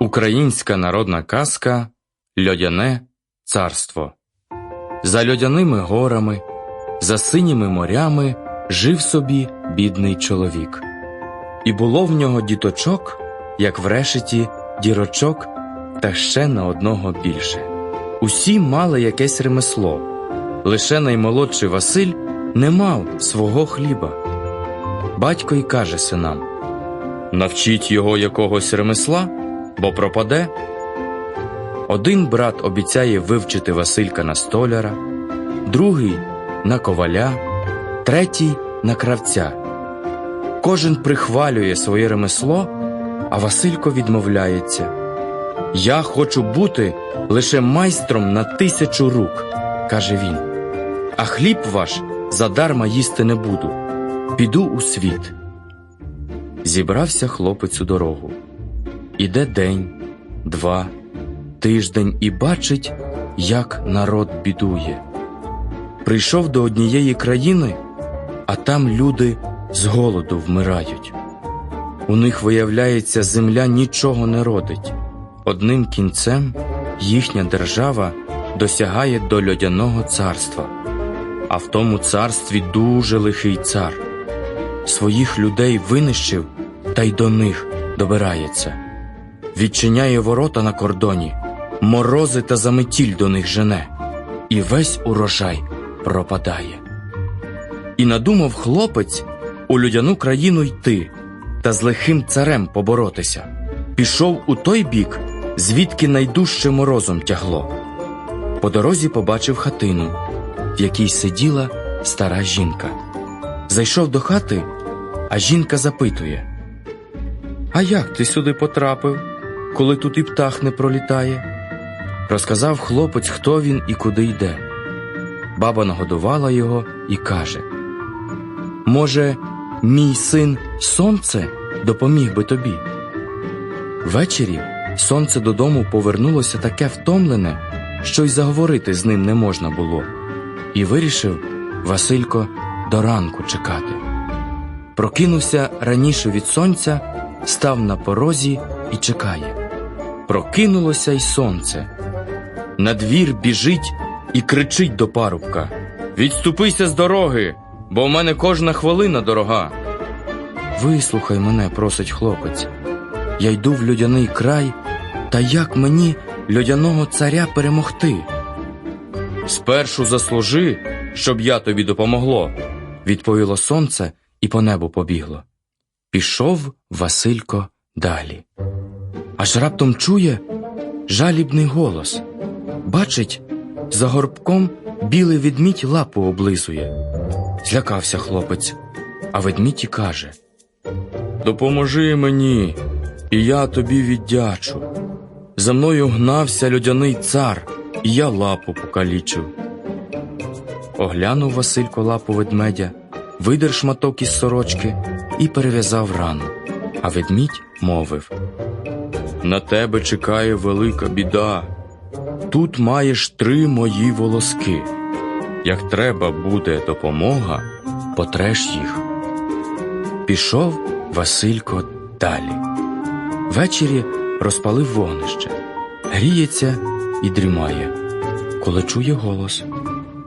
Українська народна казка Льодяне царство. За льодяними горами, за синіми морями жив собі бідний чоловік. І було в нього діточок, як в решеті дірочок, та ще на одного більше. Усі мали якесь ремесло, лише наймолодший Василь не мав свого хліба. Батько й каже синам: Навчіть його якогось ремесла, бо пропаде. Один брат обіцяє вивчити Василька на столяра, другий на коваля, третій на кравця. Кожен прихвалює своє ремесло, а Василько відмовляється. Я хочу бути лише майстром на тисячу рук, каже він. А хліб ваш задарма їсти не буду. Піду у світ. Зібрався хлопець у дорогу. Іде день, два, тиждень і бачить, як народ бідує. Прийшов до однієї країни, а там люди з голоду вмирають. У них, виявляється, земля нічого не родить. Одним кінцем їхня держава досягає до льодяного царства, а в тому царстві дуже лихий цар. Своїх людей винищив та й до них добирається. Відчиняє ворота на кордоні, морози та заметіль до них жене, і весь урожай пропадає. І надумав хлопець у людяну країну йти та з лихим царем поборотися. Пішов у той бік, звідки найдужче морозом тягло. По дорозі побачив хатину, в якій сиділа стара жінка. Зайшов до хати, а жінка запитує: А як ти сюди потрапив, коли тут і птах не пролітає? Розказав хлопець, хто він і куди йде. Баба нагодувала його і каже: Може, мій син сонце допоміг би тобі? Ввечері сонце додому повернулося таке втомлене, що й заговорити з ним не можна було, і вирішив Василько до ранку чекати. Прокинувся раніше від сонця, став на порозі і чекає. Прокинулося й сонце. На двір біжить і кричить до парубка: Відступися з дороги, бо в мене кожна хвилина дорога. Вислухай мене, просить хлопець. Я йду в людяний край, та як мені льодяного царя перемогти? Спершу заслужи, щоб я тобі допомогло, відповіло сонце і по небу побігло. Пішов Василько далі. Аж раптом чує жалібний голос. Бачить, за горбком білий ведмідь лапу облизує. Злякався хлопець, а ведмідь і каже Допоможи мені, і я тобі віддячу. За мною гнався льодяний цар, і я лапу покалічив. Оглянув Василько лапу ведмедя, видер шматок із сорочки і перев'язав рану. А ведмідь мовив На тебе чекає велика біда. Тут маєш три мої волоски. Як треба буде допомога, потреш їх. Пішов Василько далі. Ввечері розпалив вогнище, гріється і дрімає, коли чує голос.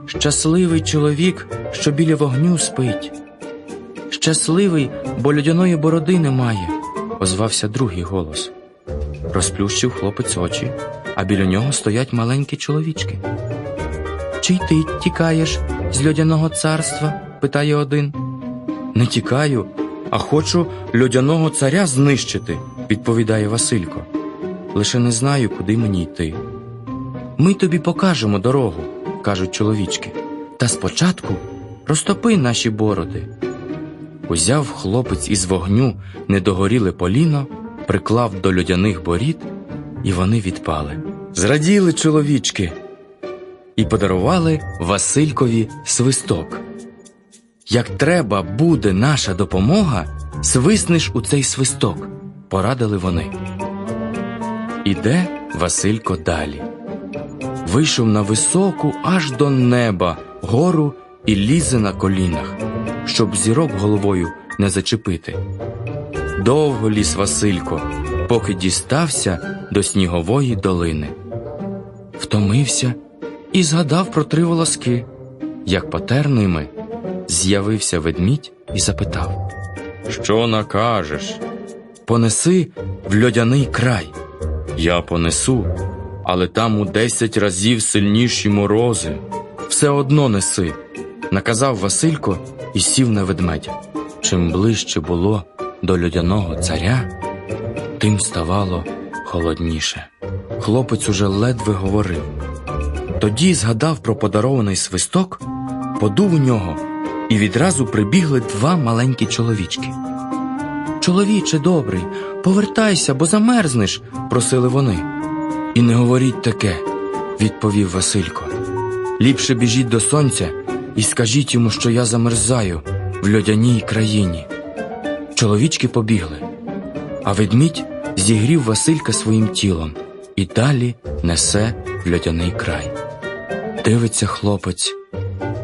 Щасливий чоловік, що біля вогню спить. Щасливий, бо льодяної бороди немає, озвався другий голос. Розплющив хлопець очі, а біля нього стоять маленькі чоловічки. Чи й ти тікаєш з льодяного царства? питає один. Не тікаю, а хочу льодяного царя знищити, відповідає Василько. Лише не знаю, куди мені йти. Ми тобі покажемо дорогу, кажуть чоловічки. Та спочатку розтопи наші бороди. Узяв хлопець із вогню недогоріле поліно, приклав до льодяних борід, і вони відпали. Зраділи чоловічки і подарували Василькові свисток. Як треба буде наша допомога, свиснеш у цей свисток, порадили вони. Іде Василько далі. Вийшов на високу аж до неба гору і лізе на колінах, щоб зірок головою не зачепити. Довго ліс Василько, поки дістався до снігової долини. Втомився і згадав про три волоски. Як потер ними, з'явився ведмідь і запитав Що накажеш? Понеси в льодяний край. Я понесу, але там у десять разів сильніші морози. Все одно неси, наказав Василько і сів на ведмедя. Чим ближче було до льодяного царя, тим ставало холодніше. Хлопець уже ледве говорив. Тоді згадав про подарований свисток, подув у нього, і відразу прибігли два маленькі чоловічки. Чоловіче добрий, повертайся, бо замерзнеш, просили вони. І не говоріть таке, відповів Василько. Ліпше біжіть до сонця і скажіть йому, що я замерзаю в льодяній країні. Чоловічки побігли, а ведмідь зігрів Василька своїм тілом і далі несе в льодяний край. Дивиться хлопець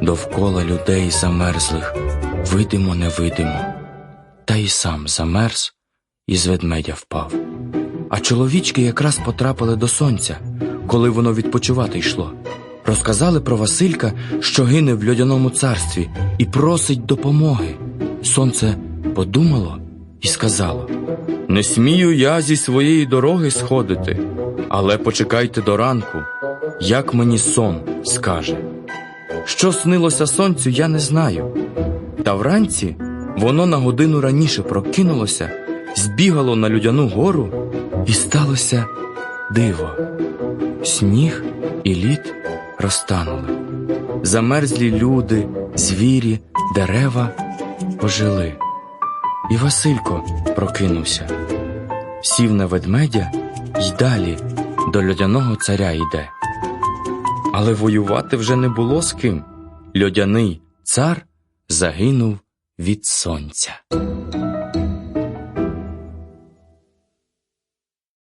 довкола людей замерзлих, видимо, невидимо, та й сам замерз і з ведмедя впав. А чоловічки якраз потрапили до сонця, коли воно відпочивати йшло. Розказали про Василька, що гине в льодяному царстві, і просить допомоги. Сонце подумало і сказало: Не смію я зі своєї дороги сходити, але почекайте до ранку, як мені сон скаже. Що снилося сонцю, я не знаю. Та вранці воно на годину раніше прокинулося, збігало на людяну гору, і сталося диво. Сніг і лід розтанули. Замерзлі люди, звірі, дерева ожили. І Василько прокинувся, сів на ведмедя й далі до льодяного царя йде. Але воювати вже не було з ким. Льодяний цар загинув від сонця.